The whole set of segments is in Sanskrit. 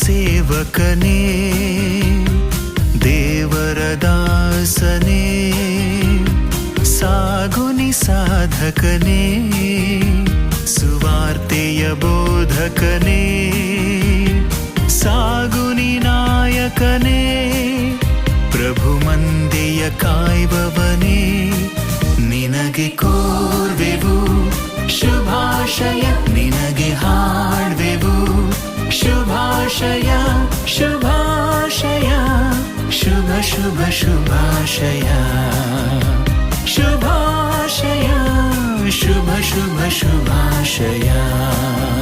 సేవకనే साधकने सुवार्तेयबोधकने सागुनि नायकने प्रभुमन्देय कावने निनगे कोर्वेवु शुभाशय निनगे हाड्वेवु शुभाशय शुभाशय शुभ शुभ शुभाशया शुभा 什么什么什么什么呀？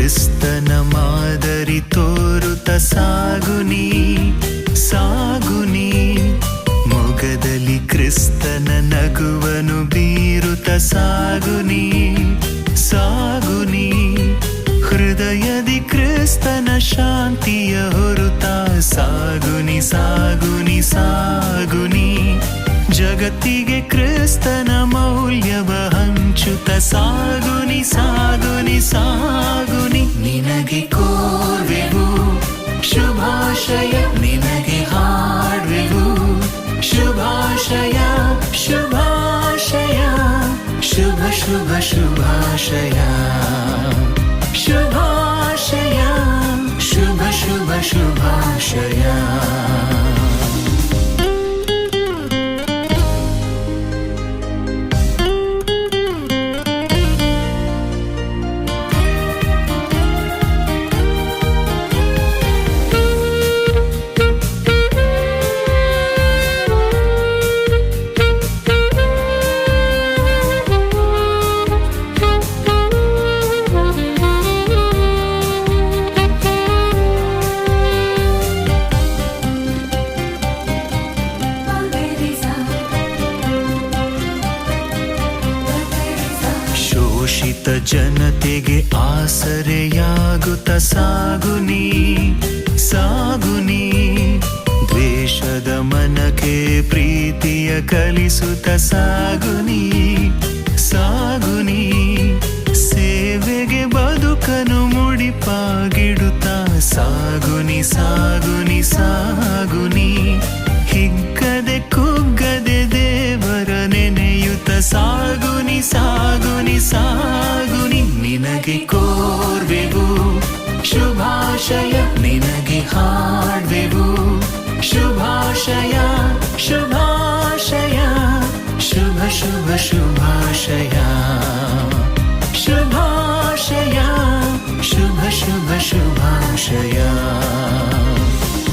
ಕ್ರಿಸ್ತನ ಮಾದರಿ ತೋರುತ ಸಾಗುನಿ ಸಾಗುನಿ ಮೊಗದಲ್ಲಿ ಕ್ರಿಸ್ತನ ನಗುವನು ಬೀರುತ ಸಾಗುನಿ ಸಾಗುನಿ ಹೃದಯದಿ ಕ್ರಿಸ್ತನ ಶಾಂತಿಯ ಹೊರುತ ಸಾಗುನಿ ಸಾಗುನಿ ಸಾಗುನಿ ಜಗತ್ತಿಗೆ ಕ್ರಿಸ್ತನ ಮೌಲ್ಯವ ಹಂಚುತ ಸಾಗುನಿ ಸಾಗುನಿ शुभाशया शुभाशया शुभ शुभ शुभाशया शुभाशया शुभ शुभ शुभाशया ಶೋಷಿತ ಜನತೆಗೆ ಆಸರೆಯಾಗುತ್ತ ಸಾಗುನಿ ಸಾಗುನಿ ದ್ವೇಷದ ಮನಕ್ಕೆ ಪ್ರೀತಿಯ ಕಲಿಸುತ್ತ ಸಾಗುನಿ ಸಾಗುನಿ ಸೇವೆಗೆ ಬದುಕನು ಮುಡಿಪಾಗಿಡುತ್ತ ಸಾಗುನಿ ಸಾಗುನಿ ಶುಭಾಶಯ ನಿನಗೆ ಹಾಡ್ವೆವು ಶುಭಾಶಯ ಶುಭಾಶಯ ಶುಭ ಶುಭ ಶುಭಾಶಯ ಶುಭಾಶಯ ಶುಭ ಶುಭ ಶುಭಾಶಯ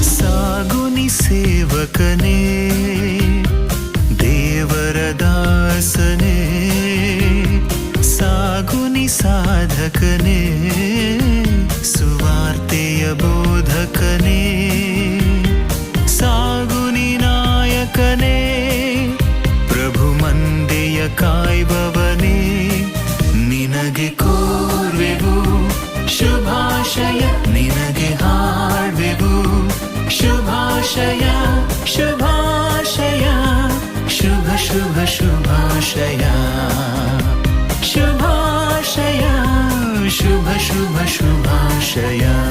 ಸಾಗುನಿ ಸೇವಕನೇ ದೇವರ ದಾಸನೇ ಸಾಗುನಿ कने सा गुनिनायकने प्रभुमय कायवने निन गि कूर्विगु शुभाशया निनगि हार्विगु शुभाशया शुभाशया शुभ शुभ शुभाशया शुभाशया शुभ शुभ शुभाशया